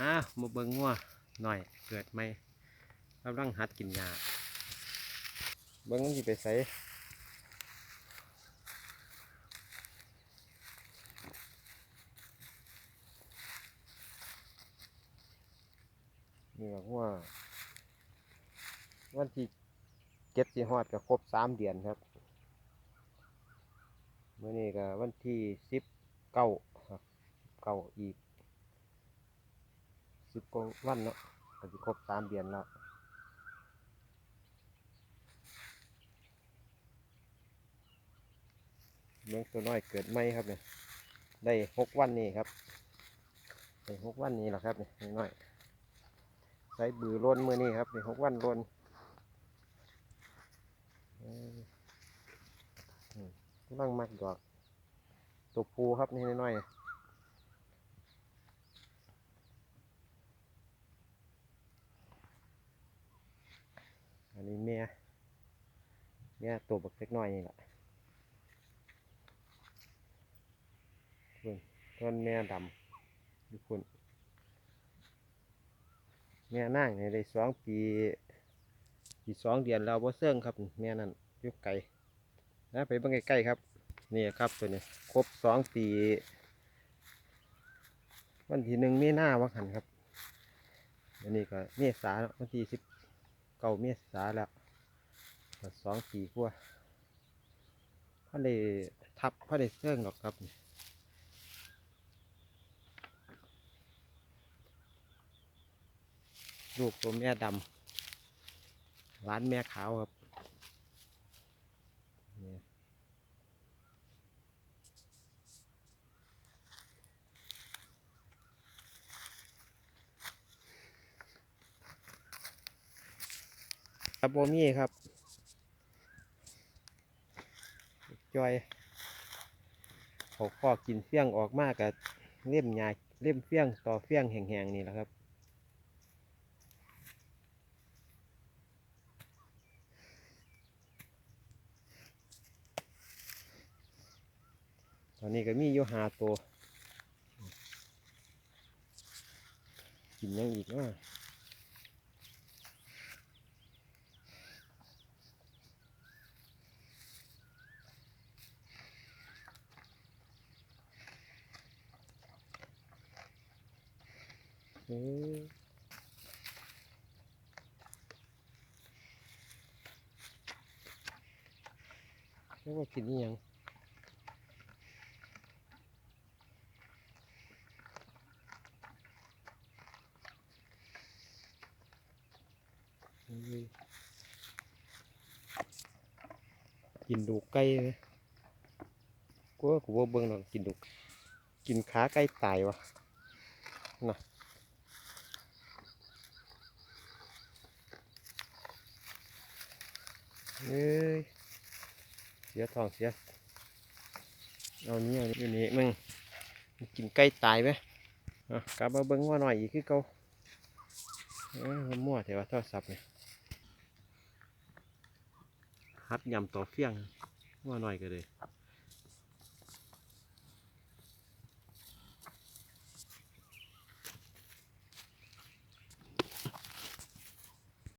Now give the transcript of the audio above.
อ้าวมาเบิ่งงัวหน่อยเกิดไหมกำลังหัดกินยาเบิ่งมันสิไปใส่นี่ก็งัววันที่เจ็ดสิฮอดก็ครบสามเดือนครับเมื่อนี้ก็วันที่สิบเก้าครับเก้าอีก สิบกว่าวันเนาะก็จะครบสามเดือนแล้วเลี้ยงตัวน้อยเกิดไม่ครับเนี่ยได้หกวันนี่ครับได้หกวันนี้แหละครับเนี่ยน้อยใช้บือล้นมือนี่ครับได้หกวันล้นกำลังมักดอกตัวปูครับนี่น้อยๆ นี้แม่แม่ตัวบักเล็กน้อยนี่แหละเพิ่นต้นแม่ดำอยู่คุณแม่นั่งในได้สองปีปีสองเดือนแล้วบ่เสื่องครับแม่นั่นยุกไก่นะไปเบิ่งใกล้ๆครับนี่ครับตัวนี้ครบสองปีวันที่หนึ่งมีหน้าวังหันครับอันนี้ก็เมษาเนาะวันที่สิบ เก่าเมษาแล้วสองปีกว่าพ่อเลยทับพ่อเลยเสื่องหรอกครับลูกตัวแม่ดำร้านแม่ขาวครับ ครับโบมี่ครับจอยเขาข้อกินเฟี้ยงออกมากกับเล่มหยาเล่มเฟี้ยงต่อเฟี้ยงแห้งๆนี่แหละครับตอนนี้ก็มีอยู่หาตัว กินยังอีกเนาะ เอ้ยเรียกว่ากินยังกินดูกไก่เลยกูว่ากูว่าเบิ่งหรอกกินดูกกินขาไก่ตายวะน่ะ เอ้ยเสียทองเสีย เอานี้เอานี้อยู่นี่มึงกินไก่ตายไหมกลับมาเบิ้งว่าหน่อยอีกคือเก่าเอ้ยมันมั่วแต่ว่าโทรศัพท์เนี่ยฮัดยำต่อเฟี้ยงว่าหน่อยก็เลย